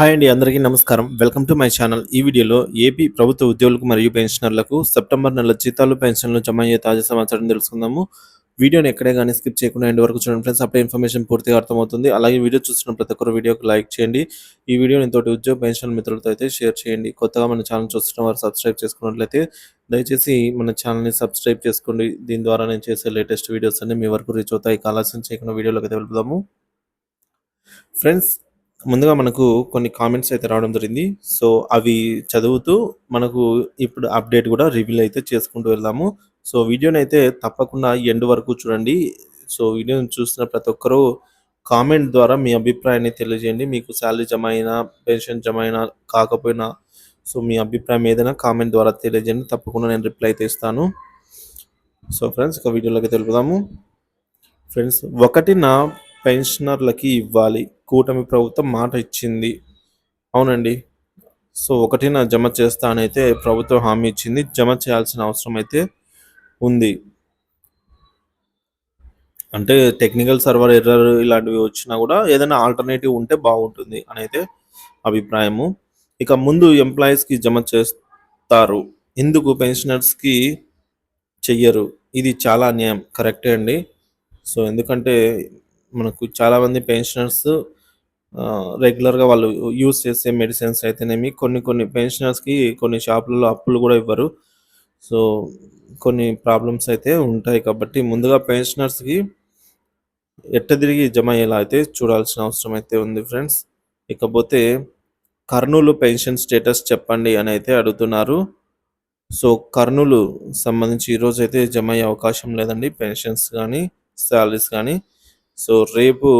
Hi అండి అందరికీ నమస్కారం. Welcome to my channel. ఈ వీడియోలో ఏపీ ప్రభుత్వ ఉద్యోగులకు మరియు పెన్షనర్లకు సెప్టెంబర్ నెల జీతాలు పెన్షన్లు జమ అయ్యే తాజా సమాచారం తెలుసుకుందాము. వీడియోని ఎక్కడే కానీ స్కిప్ చేయకుండా ఎండ్ వరకు చూడండి ఫ్రెండ్స్. అప్పుడే ఇన్ఫర్మేషన్ పూర్తిగా అర్థమవుతుంది. అలాగే వీడియో చూస్తున్న ప్రతి ఒక్కరు వీడియోకి లైక్ చేయండి. ఈ వీడియోని తోటి ఉద్యోగ పెన్షన్ మిత్రులతో అయితే షేర్ చేయండి. కొత్తగా మన ఛానల్ చూస్తున్న వారు సబ్స్క్రైబ్ చేసుకున్నట్లయితే దయచేసి మన ఛానల్ని సబ్స్క్రైబ్ చేసుకోండి. దీని ద్వారా నేను చేసే లేటెస్ట్ వీడియోస్ అన్ని మీ వరకు రీచ్ అవుతాయి. కాలాసం చేయకుండా వీడియోలోకి అయితే వెళ్దాము. ఫ్రెండ్స్ ముందుగా మనకు కొన్ని కామెంట్స్ అయితే రావడం జరిగింది. సో అవి చదువుతూ మనకు ఇప్పుడు అప్డేట్ కూడా రివీల్ అయితే చేసుకుంటూ వెళ్దాము. సో వీడియోని అయితే తప్పకుండా ఎండ్ వరకు చూడండి. సో వీడియోని చూసిన ప్రతి ఒక్కరూ కామెంట్ ద్వారా మీ అభిప్రాయాన్ని తెలియజేయండి. మీకు శాలరీ జమ అయినా పెన్షన్ జమ అయినా కాకపోయినా సో మీ అభిప్రాయం ఏదైనా కామెంట్ ద్వారా తెలియజేయండి. తప్పకుండా నేను రిప్లై అయితే ఇస్తాను. సో ఫ్రెండ్స్ ఒక వీడియోలోకి తెలుపుదాము ఫ్రెండ్స్ ఒకటి నా పెన్షనర్లకి ఇవ్వాలి. కూటమి ప్రభుత్వం మాట ఇచ్చింది. అవునండి. సో ఒకటిన జమ చేస్తానైతే ప్రభుత్వం హామీ ఇచ్చింది. జమ చేయాల్సిన అవసరం అయితే ఉంది. అంటే టెక్నికల్ సర్వర్ ఎర్రర్ ఇలాంటివి వచ్చినా కూడా ఏదైనా ఆల్టర్నేటివ్ ఉంటే బాగుంటుంది అని అయితే అభిప్రాయము. ఇక ముందు ఎంప్లాయీస్కి జమ చేస్తారు. ఎందుకు పెన్షనర్స్కి చెయ్యరు? ఇది చాలా అన్యాయం. కరెక్టే అండి. సో ఎందుకంటే మనకు చాలామంది పెన్షనర్స్ రెగ్యులర్గా వాళ్ళు యూస్ చేసే మెడిసిన్స్ అయితేనేమి కొన్ని కొన్ని పెన్షనర్స్కి కొన్ని షాపులలో అప్పులు కూడా ఇవ్వరు. సో కొన్ని ప్రాబ్లమ్స్ అయితే ఉంటాయి కాబట్టి ముందుగా పెన్షనర్స్కి ఎట్ట తిరిగి జమ అయ్యేలా అయితే చూడాల్సిన అవసరం అయితే ఉంది ఫ్రెండ్స్ ఇకపోతే కర్నూలు పెన్షన్ స్టేటస్ చెప్పండి అని అయితే అడుగుతున్నారు. సో కర్నూలు సంబంధించి ఈరోజు అయితే జమ అయ్యే అవకాశం లేదండి పెన్షన్స్ కానీ శాలరీస్ కానీ. సో రేపు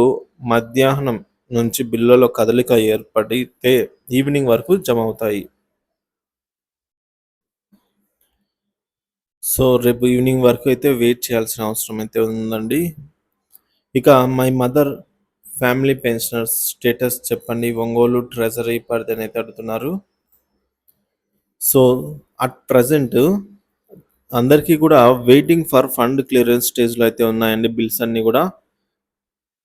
మధ్యాహ్నం నుంచి బిల్లులో కదలిక ఏర్పడితే ఈవినింగ్ వరకు జమ అవుతాయి సో రేపు ఈవినింగ్ వరకు అయితే వెయిట్ చేయాల్సిన అవసరం అయితే ఉందండి. ఇక my mother family pensioners status చెప్పండి. ఒంగోలు ట్రెజరీ పరిధిని అయితే అడుగుతున్నారు. సో అట్ ప్రజెంట్ అందరికీ కూడా వెయిటింగ్ ఫర్ ఫండ్ క్లియరెన్స్ స్టేజ్లో అయితే ఉన్నాయండి. బిల్స్ అన్నీ కూడా.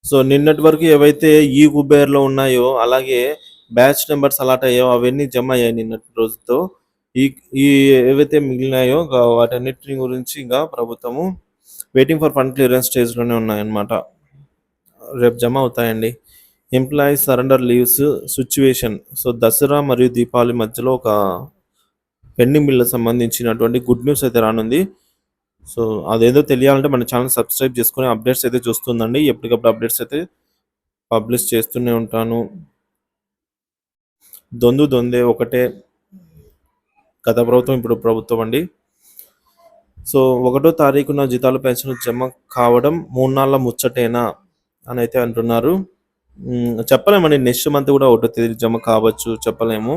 సో నిన్నటి వరకు ఏవైతే ఈ కుబేర్లో ఉన్నాయో అలాగే బ్యాచ్ నెంబర్స్ అలాట్ అయ్యాయో అవన్నీ జమ అయ్యాయి నిన్నటి రోజుతో. ఈ ఈ ఏవైతే మిగిలినాయో గా- వాటన్నిటిని గురించి ఇంకా ప్రభుత్వము వెయిటింగ్ ఫర్ ఫండ్ క్లియరెన్స్ స్టేజ్లోనే ఉన్నాయన్నమాట. రేపు జమ అవుతాయండి. Employees surrender leaves situation so Dasara మరియు దీపావళి మధ్యలో ఒక పెండింగ్ బిల్లు సంబంధించినటువంటి గుడ్ న్యూస్ అయితే రానుంది. సో అదేదో తెలియాలంటే మన ఛానల్ సబ్స్క్రైబ్ చేసుకుని అప్డేట్స్ అయితే చూస్తుందండి. ఎప్పటికప్పుడు అప్డేట్స్ అయితే పబ్లిష్ చేస్తూనే ఉంటాను. దొందు దొందే ఒకటే గత ప్రభుత్వం ఇప్పుడు ప్రభుత్వం అండి. సో ఒకటో తారీఖున జీతాలు పెన్షన్ జమ కావడం మూడు నాళ్ళ ముచ్చటేనా అని అయితే అంటున్నారు. చెప్పలేమండి. నెక్స్ట్ మంత్ కూడా ఒకటో తేదీ జమ కావచ్చు చెప్పలేము.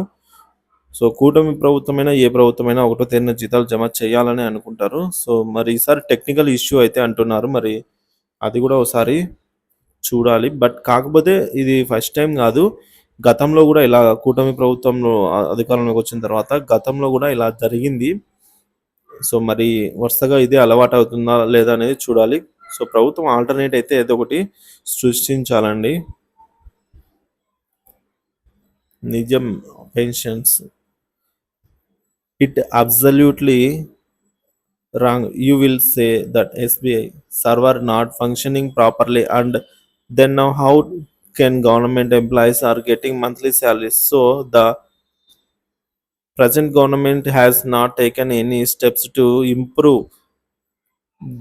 సో కూటమి ప్రభుత్వమైనా ఏ ప్రభుత్వమైనా ఒకటో తేదీన జీతాలు జమ చేయాలని అనుకుంటారు. సో మరి ఈసారి టెక్నికల్ ఇష్యూ అయితే అంటున్నారు. మరి అది కూడా ఒకసారి చూడాలి. బట్ కాకపోతే ఇది ఫస్ట్ టైం కాదు. గతంలో కూడా ఇలా కూటమి ప్రభుత్వంలో అధికారంలోకి వచ్చిన తర్వాత గతంలో కూడా ఇలా జరిగింది. సో మరి వరుసగా ఇదే అలవాటు అవుతుందా లేదా అనేది చూడాలి. సో ప్రభుత్వం ఆల్టర్నేట్ అయితే ఏదో ఒకటి సృష్టించాలండి. నిజం pensions. it absolutely wrong. You will say that sbi server not functioning properly and then now how can government employees are getting monthly salaries? So the present government has not taken any steps to improve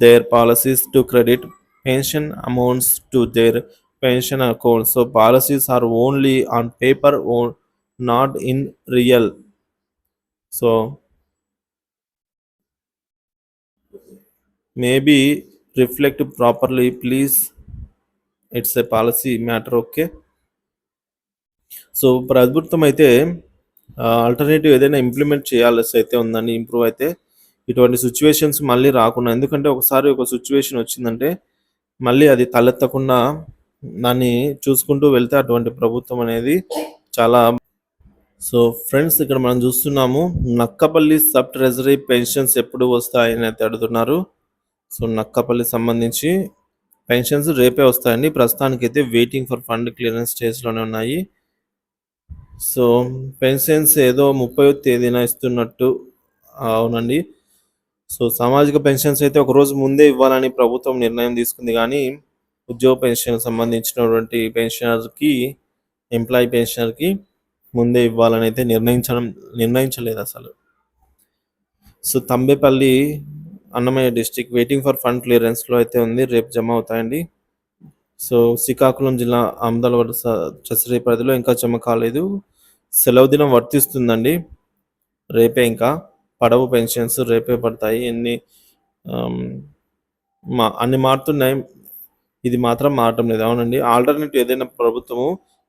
their policies to credit pension amounts to their pension accounts so policies are only on paper or not in real. So maybe reflect properly please. It's a policy matter okay. So ప్రభుత్వం అయితే alternative ఏదైనా implement చేయాల్సి అయితే ఉందండి improve అయితే. ఇటువంటి situations మళ్ళీ రాకుండా ఎందుకంటే ఒకసారి ఒక సిచ్యువేషన్ వచ్చిందంటే మళ్ళీ అది తలెత్తకుండా దాన్ని చూసుకుంటూ వెళ్తే అటువంటి ప్రభుత్వం అనేది చాలా సో ఫ్రెండ్స్ ఇక్కడ మనం చూస్తున్నాము నక్కపల్లి సబ్ ట్రెజరీ పెన్షన్స్ ఎప్పుడు వస్తాయని అయితే అడుగుతున్నారు. సో నక్కపల్లి సంబంధించి పెన్షన్స్ రేపే వస్తాయండి. ప్రస్తుతానికి అయితే వెయిటింగ్ ఫర్ ఫండ్ క్లియరెన్స్ స్టేజ్లోనే ఉన్నాయి. సో పెన్షన్స్ ఏదో ముప్పై తేదీన ఇస్తున్నట్టు అవునండి. సో సామాజిక పెన్షన్స్ అయితే ఒక రోజు ముందే ఇవ్వాలని ప్రభుత్వం నిర్ణయం తీసుకుంది కానీ ఉద్యోగ పెన్షన్ సంబంధించినటువంటి పెన్షనర్కి ఎంప్లాయీ పెన్షనర్కి ముందే ఇవ్వాలని అయితే నిర్ణయించడం నిర్ణయించలేదు అసలు. So Tambepalli Annamayya district waiting for fund క్లియరెన్స్లో అయితే ఉంది రేపు జమ అవుతాయండి. సో శ్రీకాకుళం జిల్లా ఆమదాల వలస చసరి పరిధిలో ఇంకా జమ కాలేదు. సెలవు దినం వర్తిస్తుందండి. రేపే ఇంకా పడవ పెన్షన్స్ రేపే పడతాయి. ఎన్ని మా అన్ని మారుతున్నాయి. ఇది మాత్రం మారటం లేదు. అవునండి. ఆల్టర్నేటివ్ ఏదైనా ప్రభుత్వము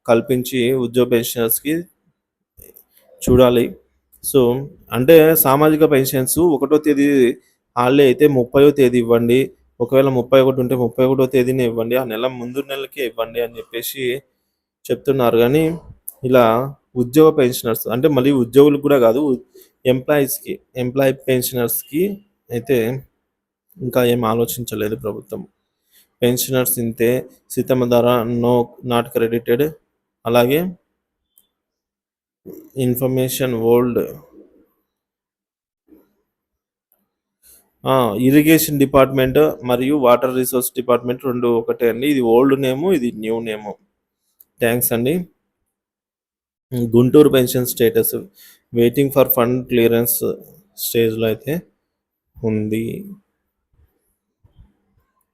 కల్పించి ఉద్యోగ పెన్షనర్స్కి చూడాలి. సో అంటే సామాజిక పెన్షన్స్ ఒకటో తేదీ హాలిడే అయితే ముప్పయో తేదీ ఇవ్వండి. ఒకవేళ ముప్పై ఒకటి ఉంటే ముప్పై ఒకటో తేదీనే ఇవ్వండి. ఆ నెల ముందు నెలకే ఇవ్వండి అని చెప్పేసి చెప్తున్నారు. కానీ ఇలా ఉద్యోగ పెన్షనర్స్ అంటే మళ్ళీ ఉద్యోగులకు కూడా కాదు ఎంప్లాయీస్కి ఎంప్లాయీ పెన్షనర్స్కి అయితే ఇంకా ఏం ఆలోచించలేదు ప్రభుత్వం. పెన్షనర్స్ ఇంతే Seethamma Dhara no not credited. అలాగే ఇన్ఫర్మేషన్ ఓల్డ్ ఇరిగేషన్ డిపార్ట్మెంట్ మరియు వాటర్ రిసోర్స్ డిపార్ట్మెంట్ రెండు ఒకటే అండి. ఇది ఓల్డ్ నేము ఇది న్యూ నేము. థ్యాంక్స్ అండి. Guntur pension status waiting for fund clearance స్టేజ్లో అయితే ఉంది.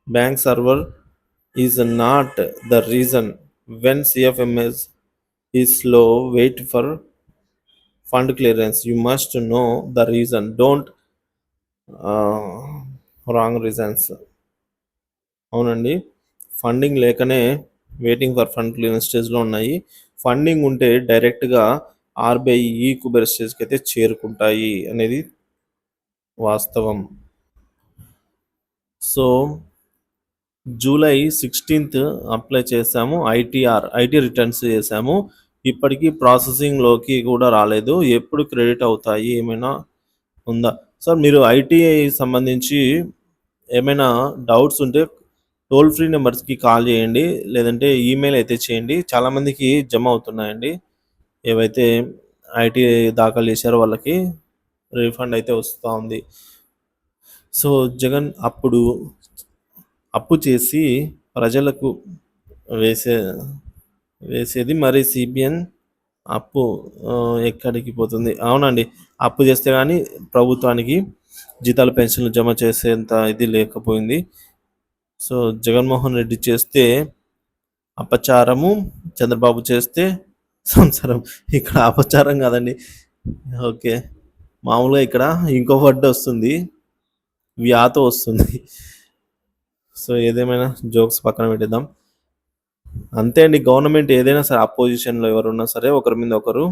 Bank server is not the reason when is slow, wait wait for fund clearance you know no the reason don't wrong reasons అవునండి. Funding లేకనే waiting for fund clearance స్టేజ్లో ఉన్నాయి. Funding ఉంటే డైరెక్ట్గా RBI ఈ కుబెర్ స్టేజ్కి అయితే చేరుకుంటాయి అనేది వాస్తవం. సో జూలై సిక్స్టీన్త్ అప్లై చేసాము ఐటీఆర్ ఐటీ రిటర్న్స్ చేసాము ఇప్పటికీ ప్రాసెసింగ్లోకి కూడా రాలేదు. ఎప్పుడు క్రెడిట్ అవుతాయి? ఏమైనా ఉందా? సార్ మీరు ఐటీఐ సంబంధించి ఏమైనా డౌట్స్ ఉంటే టోల్ ఫ్రీ నెంబర్స్కి కాల్ చేయండి. లేదంటే ఈమెయిల్ అయితే చేయండి. చాలామందికి జమ అవుతున్నాయండి. ఏవైతే ఐటీఐ దాఖలు చేశారో వాళ్ళకి రీఫండ్ అయితే వస్తూ ఉంది. సో జగన్ అప్పుడు అప్పు చేసి ప్రజలకు వేసే వేసేది మరి సిబిఎన్ అప్పు ఎక్కడికి పోతుంది? అవునండి. అప్పు చేస్తే కానీ ప్రభుత్వానికి జీతాల పెన్షన్లు జమ చేసేంత ఇది లేకపోయింది. సో జగన్మోహన్ రెడ్డి చేస్తే అపచారము చంద్రబాబు చేస్తే సంసారం. ఇక్కడ అపచారం కాదండి. ఓకే. మామూలుగా ఇక్కడ ఇంకో వర్డ్ వస్తుంది వ్యాతో వస్తుంది. సో ఏదేమైనా జోక్స్ పక్కన పెట్టేద్దాం. అంతే అండి గవర్నమెంట్ ఏదైనా సరే అపోజిషన్లో ఎవరున్నా సరే ఒకరి మీద ఒకరు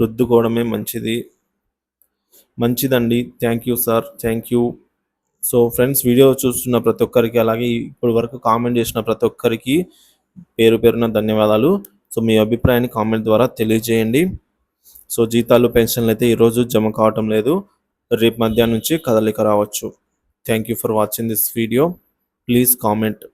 రుద్దుకోవడమే మంచిది. మంచిదండి. Thank you sir thank you so friends video చూస్తున్న ప్రతి ఒక్కరికి అలాగే ఇప్పటి వరకు కామెంట్ చేసిన ప్రతి ఒక్కరికి పేరు పేరున ధన్యవాదాలు. సో మీ అభిప్రాయాన్ని కామెంట్ ద్వారా తెలియజేయండి. సో జీతాలు పెన్షన్లు అయితే ఈరోజు జమ కావటం లేదు. రేపు మధ్యాహ్నం నుంచి కదలిక రావచ్చు. Thank you for watching this video please comment